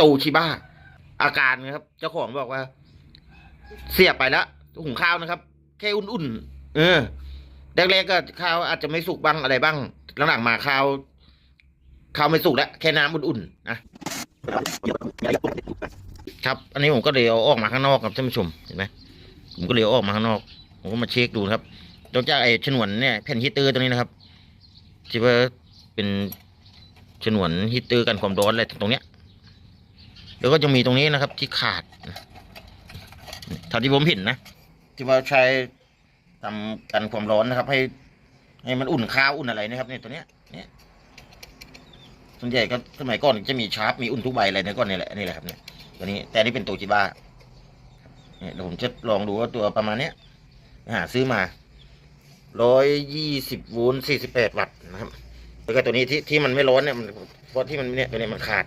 ตูชิบ้า อาการนะครับ เจ้าของบอกว่า เสียบไปแล้วหุงข้าวนะครับ แค่อุ่นๆเออแรกๆก็ข้าวอาจจะไม่สุกบ้างอะไรบ้างหลังๆมาข้าวข้าวไม่สุกแล้วแค่น้ำอุ่นๆนะครับ อันนี้ผมก็เลยเอาออกมาข้างนอกครับท่านผู้ชมเห็นไหมผมก็เลยเอาออกมาข้างนอก ผมก็มาเช็คดูครับนอกจากไอ้ฉนวนเนี่ยแผ่นฮีตเตอร์ตัวนี้นะครับที่ว่าเป็นฉนวนฮีตเตอร์กันความร้อนอะไรตรงเนี้ย แล้วก็จะมีตรงนี้นะครับที่ขาดเท่าที่ผมเห็นนะที่ว่าใช้ทำกันความร้อนนะครับ ให้ให้มันอุ่นข้าวอุ่นอะไรนะครับเนี่ยตัวเนี้ยเนี่ยส่วนใหญ่ก็สมัยก่อนจะมีชาร์ปมีอุ่นทุกใบอะไรเนี่ยก็เนี่แหละนี่แหละครับเนี่ยตัวนี้แต่นี่เป็นโตจิบ้าเนี่ยเดี๋ยวผมจะลองดูว่าตัวประมาณเนี้ยหาซื้อมาร้อยยี่สิบโวลต์สี่สิบแปดวัตต์นะครับแล้วก็ตัวนี้ที่ที่มันไม่ร้อนเนี่ยมันเพราะที่มันเนี่ยตัวนี้มันขาด